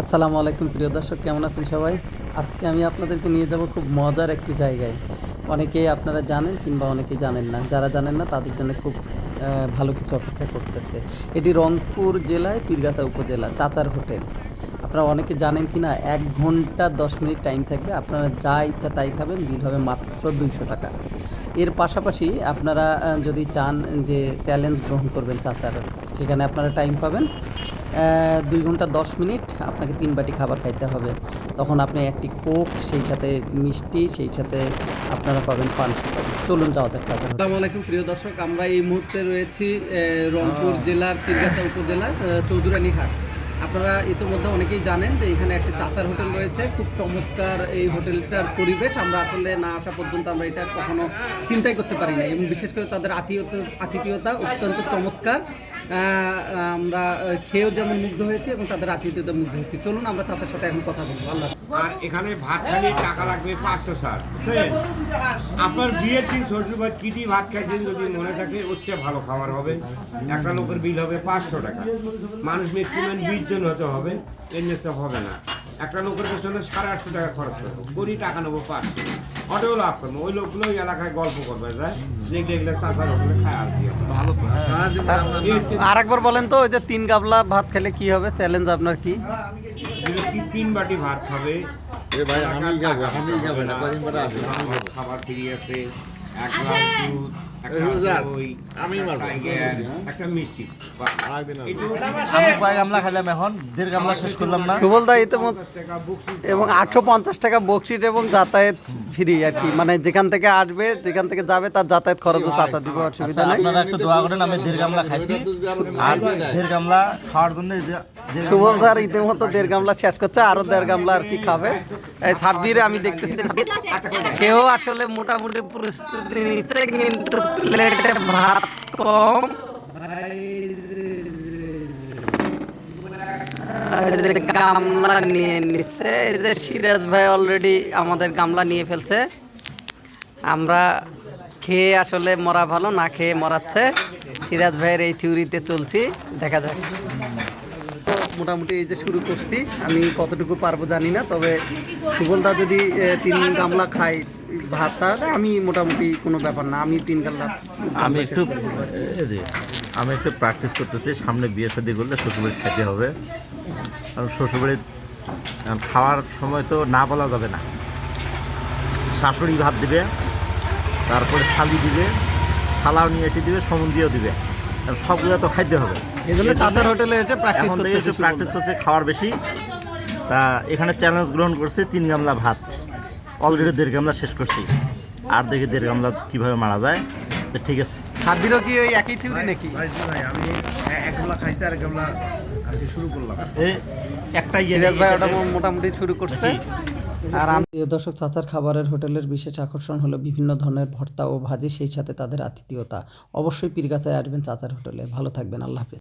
আসসালামু আলাইকুম প্রিয় দর্শক, কেমন আছেন সবাই? আজকে আমি আপনাদেরকে নিয়ে যাব খুব মজার একটি জায়গায়। অনেকেই আপনারা জানেন কিংবা অনেকেই জানেন না। যারা জানেন না, তাদের জন্য খুব ভালো কিছু অপেক্ষা করতেছে। এটি রংপুর জেলায় পীরগাছা উপজেলা, চাচার হোটেল। আপনারা অনেকে জানেন কি না এক ঘণ্টা দশ মিনিট টাইম থাকবে। আপনারা যা ইচ্ছা তাই খাবেন, বিল হবে মাত্র দুইশো টাকা। এর পাশাপাশি আপনারা যদি চান যে চ্যালেঞ্জ গ্রহণ করবেন চাচার, সেখানে আপনারা টাইম পাবেন। দুই ঘণ্টা দশ মিনিট আপনাকে তিন বাটি খাবার খাইতে হবে। তখন আপনি একটি কোক সেই সাথে মিষ্টি সেই সাথে আপনারা পাবেন পান সুপারি। চলুন যাওয়া যাক আসসালামু আলাইকুম প্রিয় দর্শক আমরা এই মুহূর্তে রয়েছি রংপুর জেলার পীরগাছা উপজেলার আহ, চৌধুরানী হাট আপনারা ইতিমধ্যে অনেকেই জানেন যে এখানে একটা চাচার হোটেল রয়েছে। খুব চমৎকার এই হোটেলটার পরিবেশ। আমরা আসলে না আসা পর্যন্ত আমরা এটা কখনো চিন্তাই করতে পারি না এবং বিশেষ করে তাদের আতিথ্যতা আতিথেয়তা অত্যন্ত চমৎকার। আমরা খেয়েও যেমন মুগ্ধ হয়েছে এবং তাদের আতিথ্যতা মুগ্ধ হয়েছে। চলুন আমরা তাদের সাথে এখন কথা বলব। আল্লাহ। আর এখানে ভাত খালি টাকা লাগবে পাঁচশো সার আপনার বিয়ের দিন শ্বশুরবাড়ি কি দিয়ে ভাত খাইছেন যদি মনে থাকে হচ্ছে চেয়ে ভালো খাবার হবে। একটা লোকের বিল হবে পাঁচশো টাকা। মানুষ ম্যাক্সিমাম বিশ জন হতে হবে এর নিচে হবে না। একটা লোকের পেছনে সাড়ে আটশো টাকা খরচ করব। কোটি টাকা নেব পাঁচশো অটোও লাভ করব। ওই লোকগুলো ওই এলাকায় গল্প করবে যায় দেখলে এগুলো চাষার ওখানে খায় আর কি। ভালো আর একবার বলেন তো ওই যে তিন গাবলা ভাত খেলে কি হবে? চ্যালেঞ্জ আপনার কি? তিন বাটি ভাত খাবে। খাবার ফ্রি আছে এক গ্লাস দুধ একটা এই রোজার, দই আমি একটা মারবো। টাইগার, একটা মিষ্টি। বাহ। আরেকদিন আসব। একটু আমি কয় গামলা খাইলাম এখন দেড় গামলা শেষ করলাম না। সুবল দা ইতিমধ্যে 50 টাকা বকশিশ এবং আটশো পঞ্চাশ টাকা বকশিট এবং যাতায়াত ফ্রি আর কি। মানে যেখান থেকে আসবে যেখান থেকে যাবে তার যাতায়াত খরচও চাচা দিব অসুবিধা আচ্ছা নেই। আপনারা একটু দোয়া করেন আমি দেড় গামলা খাইছি। আর দেড় গামলা খাওয়ার জন্য শুভম স্যার ইতিমধ্যে দেড় গামলা শেষ করছে আরও দেড় গামলা আর কি খাবে। এই ছাব্বিরে আমি দেখতেছি। সেও আসলে মোটামুটি প্রস্তুতি নিচ্ছে কিন্তু প্লেটে ভাত কম। গামলা নিয়ে নিচ্ছে, এই যে সিরাজ ভাই অলরেডি আমাদের গামলা নিয়ে ফেলছে। আমরা খেয়ে আসলে মরা ভালো, না খেয়ে মরাচ্ছে। সিরাজ ভাইয়ের এই থিওরিতে চলছি, দেখা যাক। মোটামুটি এই যে শুরু করছি আমি কতটুকু পারব জানি না তবে সুবলদা যদি তিন গামলা খাই ভাত তাহলে আমি মোটামুটি কোনো ব্যাপার না আমি তিন গামলা আমি একটু আমি একটু প্র্যাকটিস করতেছি সামনে বিয়ে শাদি করলে শ্বশুরবাড়ি খেতে হবে। কারণ শ্বশুরবাড়ি আহ, খাওয়ার সময় তো না বলা যাবে না। শাশুড়ি ভাত দিবে তারপরে শালি দিবে শালাও নিয়ে এসে দিবে সমন দিয়েও দিবে। সবগুলো তো খাইতে হবে। এই জন্য চাচার হোটেলে এটা প্র্যাকটিস এখন থেকে একটু প্র্যাকটিস হচ্ছে খাওয়ার বেশি। তা এখানে চ্যালেঞ্জ গ্রহণ করছে তিন গামলা ভাত। অলরেডি দেড় গামলা শেষ করছি। আর দেখি দেড় গামলা কীভাবে মারা যায়। তো ঠিক আছে। হাবিরও কি ওই একই থিওরি নাকি? ভাই, আমি এ- এক গামলা খাইছি আর এক গামলা কি শুরু করলাম। এই একটাই ইয়ে সিরাজ ভাই ওটা মোটামুটি শুরু করছে। আর প্রিয় দর্শক, চাচার খাবারের হোটেলের বিশেষ আকর্ষণ হলো বিভিন্ন ধরনের ভর্তা ও ভাজি, সেই সাথে তাদের আতিথেয়তা। অবশ্যই পীরগাছায় আসবেন চাচার হোটেলে। ভালো থাকবেন, আল্লাহ হাফেজ।